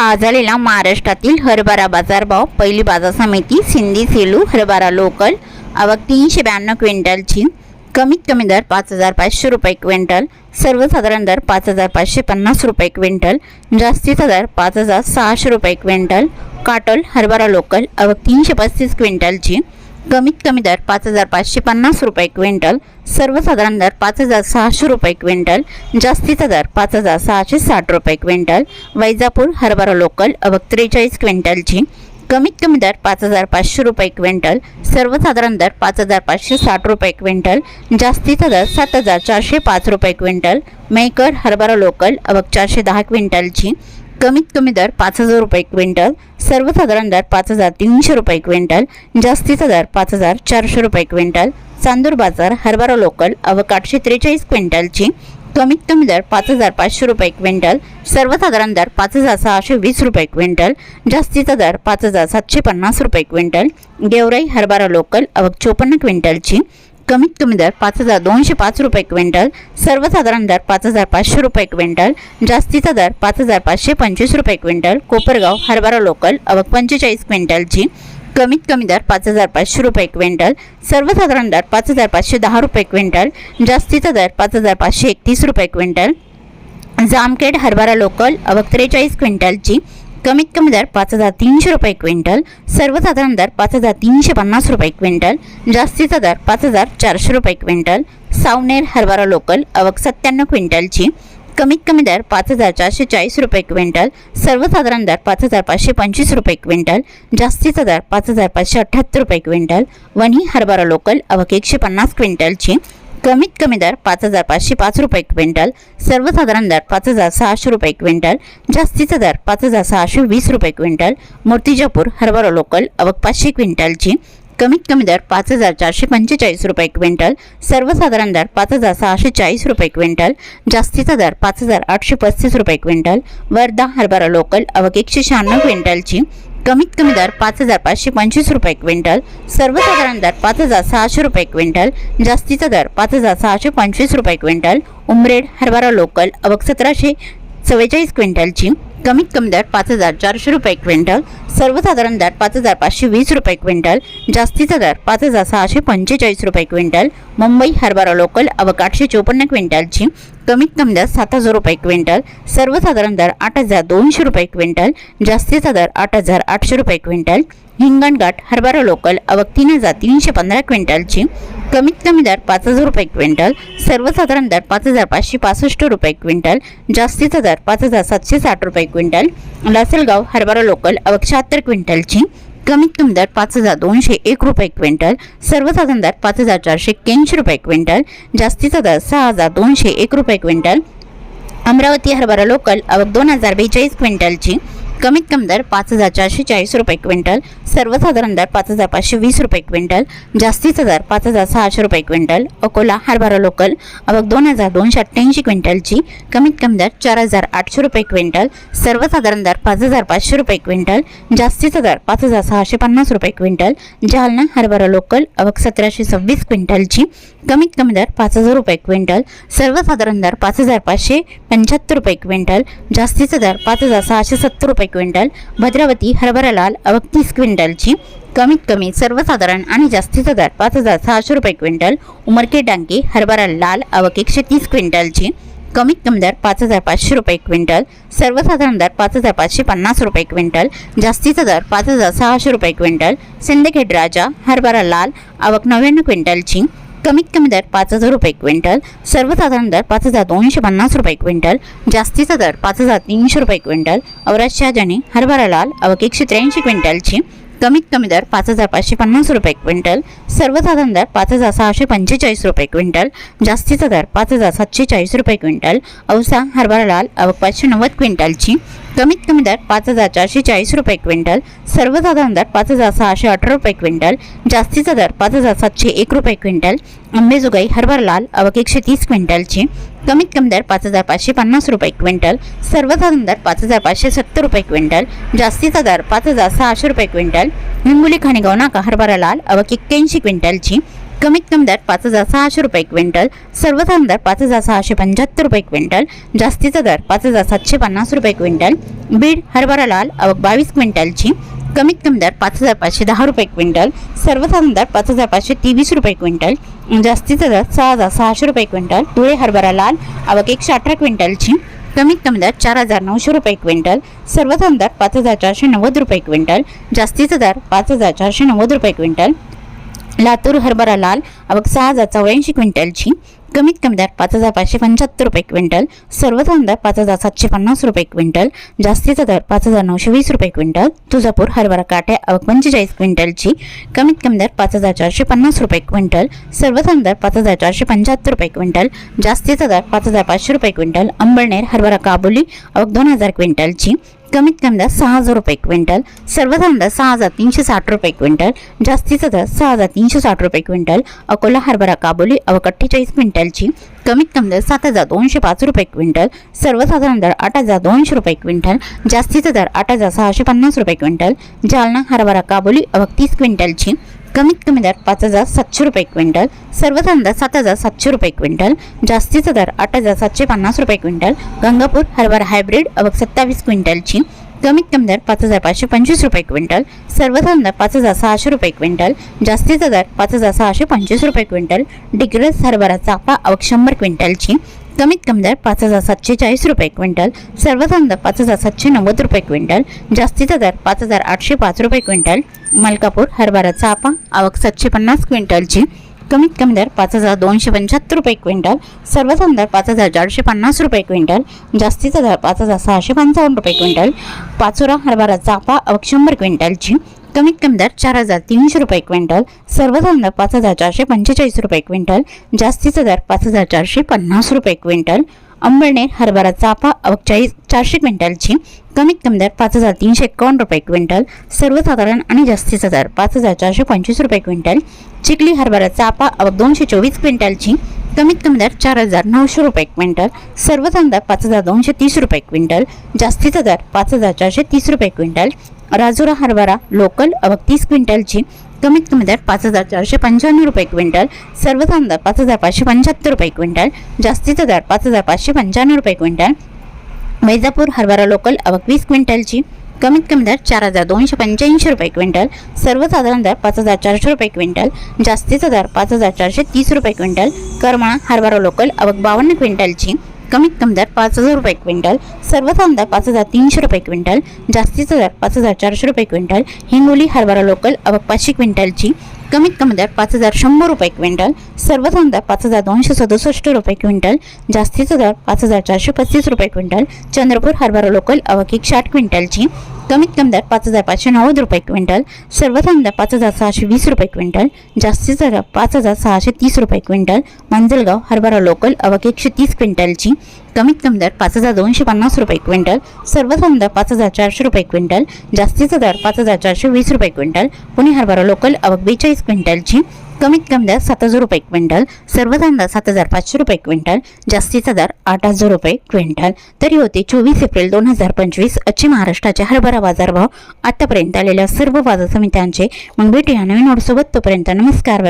आज आलेला महाराष्ट्रातील हरभरा बाजारभाव पहिली बाजार समिती सिंधी सेलू हरभरा लोकल आवक तीनशे ब्याण्णव क्विंटलची. कमीत कमी दर पाच हजार पाचशे रुपये क्विंटल. सर्वसाधारण दर पाच हजार पाचशे पन्नास रुपये क्विंटल. जास्तीचा दर पाच हजार सहाशे रुपये क्विंटल. काटोल हरभरा लोकल आवक तीनशे पस्तीस क्विंटलची. कमीत कमी दर पाच हजार पाचशे पन्नास रुपये क्विंटल सर्वसाधारण दर पाच हजार सहाशे रुपये क्विंटल जास्तीचा दर पाच हजार सहाशे साठ रुपये क्विंटल वैजापूर हरभरा लोकल अवक त्रेचाळीस क्विंटलची कमीत कमी दर पाच हजार पाचशे रुपये क्विंटल सर्वसाधारण दर पाच हजार पाचशे साठ रुपये क्विंटल जास्तीचा दर सात हजार चारशे पाच रुपये क्विंटल मेकर हरभरा लोकल अवक चारशे दहा क्विंटलची कमीत कमी दर पाच हजार रुपये क्विंटल सर्वसाधारण दर पाच हजार तीनशे रुपये क्विंटल जास्तीचा दर पाच हजार चारशे रुपये क्विंटल चांदूर बाजार हरभरा लोकल अवक आठशे त्रेचाळीस क्विंटलची कमीत कमी दर पाच हजार पाचशे रुपये क्विंटल सर्वसाधारण दर पाच हजार सहाशे वीस रुपये क्विंटल जास्तीचा दर पाच हजार सातशे पन्नास रुपये क्विंटल गेवराई हरभरा लोकल अवक चोपन्न क्विंटलची कमीत कमी दर पाच हजार दोनशे पाच रुपये क्विंटल सर्वसाधारण दर पाच हजार पाचशे रुपये क्विंटल जास्तीचा दर पाच हजार पाचशे पंचवीस रुपये क्विंटल कोपरगाव हरभरा लोकल अवक पंचेचाळीस क्विंटलची कमीत कमी दर पाच हजार पाचशे रुपये क्विंटल सर्वसाधारण दर पाच हजार पाचशे दहा रुपये क्विंटल जास्तीचा दर पाच हजार पाचशे एकतीस रुपये क्विंटल जामखेड हरभरा लोकल अवक त्रेचाळीस क्विंटलची कमीत कमी दर पाच हजार तीनशे रुपये क्विंटल सर्वसाधारण दर पाच हजार तीनशे पन्नास रुपये क्विंटल जास्तीचा दर पाच हजार चारशे रुपये क्विंटल सावनेर हरभरा लोकल अवक सत्त्याण्णव क्विंटलची कमीत कमी दर पाच हजार चारशे चाळीस रुपये क्विंटल सर्वसाधारण दर पाच हजार पाचशे पंचवीस रुपये क्विंटल जास्तीचा दर पाच हजार पाचशे अठ्ठ्याहत्तर रुपये क्विंटल वणी हरभरा लोकल अवक एकशे पन्नास क्विंटलची कमीत कमी दर पाच हजार पाचशे पाच रुपये क्विंटल सर्वसाधारण दर पाच हजार सहाशे रुपये क्विंटल जास्तीचा दर पाच हजार सहाशे वीस रुपये क्विंटल मूर्तिजापूर हरभरा लोकल अवक पाचशे क्विंटलची कमीत कमी दर पाच हजार चारशे पंचेचाळीस रुपये क्विंटल सर्वसाधारण दर पाच हजार सहाशे चाळीस रुपये क्विंटल जास्तीचा दर पाच हजार आठशे पस्तीस रुपये क्विंटल वर्धा हरभरा लोकल अवक एकशे शहाण्णव क्विंटलची कमीत कमी दर पाच हजार पाचशे पंचवीस रुपये क्विंटल सर्वसाधारण दर पाच हजार सहाशे रुपये क्विंटल जास्तीचा दर पाच हजार सहाशे पंचवीस रुपये क्विंटल उमरेड हरभरा लोकल अवक सतराशे चव्वेचाळीस क्विंटलची कमीत कमी दर पाच हजार चारशे रुपये क्विंटल सर्वसाधारण दर पाच हजार पाचशे वीस रुपये क्विंटल जास्तीचा दर पाच हजार सहाशे पंचेचाळीस रुपये क्विंटल मुंबई हरभरा लोकल अवक आठशे चोपन्न क्विंटलची कमीत कमी दर सात हजार रुपये क्विंटल सर्वसाधारण दर आठ हजार दोनशे रुपये क्विंटल जास्तीचा दर आठ हजार आठशे रुपये क्विंटल हिंगणघाट हरभरा लोकल अवक तीन हजार तीनशे पंधरा क्विंटलची कमीत कमी दर पाच हजार रुपये क्विंटल सर्वसाधारण दर पाच हजार पाचशे पासष्ट रुपये क्विंटल जास्तीचा दर पाच हजार सातशे साठ रुपये क्विंटल लासलगाव हरभरा लोकल अवक शहात्तर क्विंटलची कमीत कमी दर पाच हजार दोनशे एक रुपये क्विंटल सर्वसाधारण दर पाच हजार चारशे एक्क्याऐंशी रुपये क्विंटल जास्तीचा दर सहा हजार दोनशे एक रुपये क्विंटल अमरावती हरभरा लोकल अवक दोन हजार बेचाळीस क्विंटलची कमीत कमी दर पाच हजार चारशे चाळीस रुपये क्विंटल सर्वसाधारण दर पाच हजार पाचशे वीस रुपये क्विंटल जास्तीचा दर पाच हजार सहाशे रुपये क्विंटल अकोला हरभरा लोकल अवक दोन हजार दोनशे अठ्ठ्याऐंशी क्विंटलची कमीत कमी दर चार हजार आठशे रुपये क्विंटल सर्वसाधारण दर पाच हजार पाचशे रुपये क्विंटल जास्तीचा दर पाच हजार सहाशे पन्नास रुपये क्विंटल जालना हरभरा लोकल अवक सतराशे सव्वीस क्विंटलची कमीत कमी दर पाच हजार रुपये क्विंटल सर्वसाधारण दर पाच हजार पाचशे पंच्याहत्तर रुपये क्विंटल जास्तीचा दर पाच हजार सहाशे सत्तर रुपये क्विंटल भद्रावती हरभरा लाल अवक तीस क्विंटलची कमीत कमी सर्वसाधारण आणि जास्तीचा दर पाच हजार सहाशे रुपये क्विंटल उमरके डांगे हरभरा लाल अवक एकशे तीस क्विंटलची कमीत कमी दर पाच हजार पाचशे रुपये क्विंटल सर्वसाधारण दर पाच हजार पाचशे पन्नास रुपये क्विंटल जास्तीचा दर पाच हजार सहाशे रुपये क्विंटल सिंदखेड राजा हरभरा लाल आवक नव्याण्णव क्विंटलची कमीत कमी दर पाच हजार रुपये क्विंटल सर्वसाधारण दर पाच हजार दोनशे पन्नास रुपये क्विंटल जास्तीचा दर पाच हजार तीनशे रुपये क्विंटल अवराज शहाजनी हरभरा लाल अवघ एकशे त्र्याऐंशी क्विंटलची कमीत कमी दर पाच हजार पाचशे पन्नास रुपये क्विंटल सर्वसाधारण दर पाच हजार सहाशे पंचेचाळीस रुपये क्विंटल जास्तीचा दर पाच हजार सातशे चाळीस रुपये क्विंटल औसा हरभरा लाल अवघ पाचशे नव्वद क्विंटलची कमीत कमी दर पाच हजार चारशे चाळीस रुपये क्विंटल सर्वसाधारण दर पाच हजार सहाशे अठरा रुपये क्विंटल जास्तीचा दर पाच हजार सातशे एक रुपये क्विंटल अंबेजोगाई हरभरा लाल अवक एकशे तीस क्विंटलची कमीत कमी दर पाच हजार पाचशे पन्नास रुपये क्विंटल सर्वसाधारण दर पाच हजार पाचशे सत्तर रुपये क्विंटल जास्तीचा दर पाच हजार सहाशे रुपये क्विंटल हिंगोली खाणेगाव नाका हरभरा लाल अवक एक्क्याऐंशी क्विंटलची कमीत कमी दर पाच हजार सहाशे रुपये क्विंटल सर्वसाधारण दर पाच हजार सहाशे पंच्याहत्तर रुपये क्विंटल जास्तीचा दर पाच हजार सातशे पन्नास रुपये क्विंटल बीड हरभरा लाल अवक बावीस क्विंटलची कमीत कमी दर पाच हजार पाचशे दहा रुपये क्विंटल सर्वसाधारण दर पाच हजार पाचशे तेवीस रुपये क्विंटल जास्तीचा दर सहा हजार सहाशे रुपये क्विंटल धुळे हरभरा लाल अवक एकशे अठरा क्विंटलची कमीत कमी दर चार हजार नऊशे रुपये क्विंटल सर्वसाधारण दर पाच हजार चारशे नव्वद रुपये क्विंटल जास्तीचा दर पाच हजार चारशे नव्वद रुपये क्विंटल लातूर हरभरा लाल आवक सहा हजार चौऱ्याऐंशी क्विंटलची. कमीत कमी दर पाच हजार पाचशे पंच्याहत्तर रुपये क्विंटल. सर्वसाधारण दर पाच हजार सातशे पन्नास रुपये क्विंटल. जास्तीचा दर पाच हजार नऊशे वीस रुपये क्विंटल. तुळजापूर हरभरा काठे आवक पंचेचाळीस क्विंटलची. कमीत कमी दर पाच हजार चारशे पन्नास रुपये क्विंटल. सर्वसाधारण दर पाच हजार चारशे पंच्याहत्तर रुपये क्विंटल. जास्तीचा दर पाच हजार पाचशे रुपये क्विंटल. अंबळनेर हरभरा काबुली आवक दोन हजार क्विंटलची. कमीत कमी दर सहा हजार रुपये क्विंटल सर्वसाधारण दर सहा हजार तीनशे साठ रुपये क्विंटल जास्तीचा दर सहा हजार तीनशे साठ रुपये क्विंटल अकोला हरभरा काबोली अवक अठ्ठेचाळीस क्विंटलची कमीत कमी दर सात हजार दोनशे पाच रुपये क्विंटल सर्वसाधारण दर आठ हजार दोनशे रुपये क्विंटल जास्तीचा दर आठ हजार सहाशे पन्नास रुपये क्विंटल जालना हरभरा काबोली अवक तीस क्विंटलची कमीत कमी दर पाच हजार सातशे रुपये क्विंटल सर्वसाधारण दर सात हजार सातशे रुपये क्विंटल जास्तीचा दर आठ हजार सातशे पन्नास रुपये क्विंटल गंगापूर हरभरा हायब्रिड अवघ सत्तावीस क्विंटलची कमीत कमी दर पाच हजार पाचशे पंचवीस रुपये क्विंटल सर्वसाधारण दर पाच हजार सहाशे रुपये क्विंटल जास्तीचा दर पाच हजार सहाशे पंचवीस रुपये क्विंटल डिग्रस हरभरा चाफा अवक शंभर क्विंटलची कमीत कमी दर पाच हजार सातशे चाळीस रुपये क्विंटल सर्वसाधारण दर पाच हजार सातशे नव्वद रुपये क्विंटल जास्तीचा दर पाच हजार आठशे पाच रुपये क्विंटल मलकापूर हरभरा चापा आवक सातशे पन्नास क्विंटलची कमीत कमी दर पाच हजार दोनशे पंच्याहत्तर रुपये क्विंटल सर्वसाधारण दर पाच हजार चारशे पन्नास रुपये क्विंटल जास्तीचा दर पाच हजार सहाशे पंचावन्न रुपये क्विंटल पाचोरा हरभरा चापा अवक शंभर क्विंटलची कमीत कमी दर चार हजार तीनशे रुपये क्विंटल सर्वसाधारण दर पाच हजार चारशे पंचेचाळीस रुपये क्विंटल जास्तीचा दर पाच हजार चारशे पन्नास रुपये क्विंटल अंबळनेर हरभरा चापा अवचाळीस चारशे क्विंटलची कमीत कमी दर पाच हजार तीनशे एकावन्न रुपये क्विंटल सर्वसाधारण आणि जास्तीचा दर पाच हजार चारशे पंचवीस रुपये क्विंटल चिखली हरभरा चाफा अवक दोनशे चोवीस क्विंटलची कमीत कमी दर चार हजार नऊशे रुपये क्विंटल सर्वसाधारण दर पाच हजार दोनशे तीस रुपये क्विंटल जास्तीचा दर पाच हजार चारशे तीस रुपये क्विंटल राजुरा हरभरा लोकल अवक तीस क्विंटलची कमीत कमी दर पाच हजार चारशे पंच्याण्णव रुपये क्विंटल सर्वसाधारण दर पाच हजार पाचशे पंच्याहत्तर रुपये क्विंटल जास्तीचा दर पाच हजार पाचशे पंच्याण्णव रुपये क्विंटल. वैजापूर हरभरा लोकल अवक वीस क्विंटलची कमीत कमी दर चार हजार दोनशे पंच्याऐंशी रुपये क्विंटल सर्वसाधारण दर पाच हजार चारशे रुपये क्विंटल जास्तीचा दर पाच हजार चारशे तीस रुपये क्विंटल करमाळा हरभरा लोकल अवक बावन्न क्विंटलची कमीत कमी दर पाच हजार रुपये क्विंटल सर्वसाधारण दर पाच हजार तीनशे रुपये क्विंटल जास्तीचा दर पाच हजार चारशे रुपये क्विंटल हिंगोली हरभरा लोकल अवक पाचशे क्विंटलची. कमीत कमी दर पाच हजार शंभर रुपये क्विंटल सर्वसाधारण दर पाच हजार दोनशे सदुसष्ट रुपये क्विंटल जास्तीचा दर पाच हजार चारशे पस्तीस रुपये क्विंटल चंद्रपूर हरभरा लोकल अवक एक साठ क्विंटलची. कमीत कमी दर पाच हजार पाचशे नव्वद रुपये क्विंटल सर्वसाधारण दर पाच हजार सहाशे वीस रुपये क्विंटल जास्तीचा दर पाच हजार सहाशे तीस रुपये क्विंटल मांजलगाव हरभरा लोकल अवक एकशे तीस क्विंटलची कमीत कमी दर पाच हजार दोनशे पन्नास रुपये क्विंटल सर्वसाधारण दर पाच हजार चारशे रुपये क्विंटल जास्तीचा दर पाच हजार चारशे वीस रुपये क्विंटल पुणे हरभरा लोकल अवक बेचाळीस क्विंटलची कमीत कमी दर सात हजार रुपये क्विंटल सर्वसाधारण दर सात हजार पाचशे रुपये क्विंटल जास्तीचा दर आठ हजार रुपये क्विंटल. तरी होते चोवीस एप्रिल दोन हजार पंचवीस अच्छे महाराष्ट्राचे हरभरा बाजारभाव आतापर्यंत आलेल्या सर्व बाजार समित्यांचे मग भेटूया नवीन सोबत तोपर्यंत नमस्कार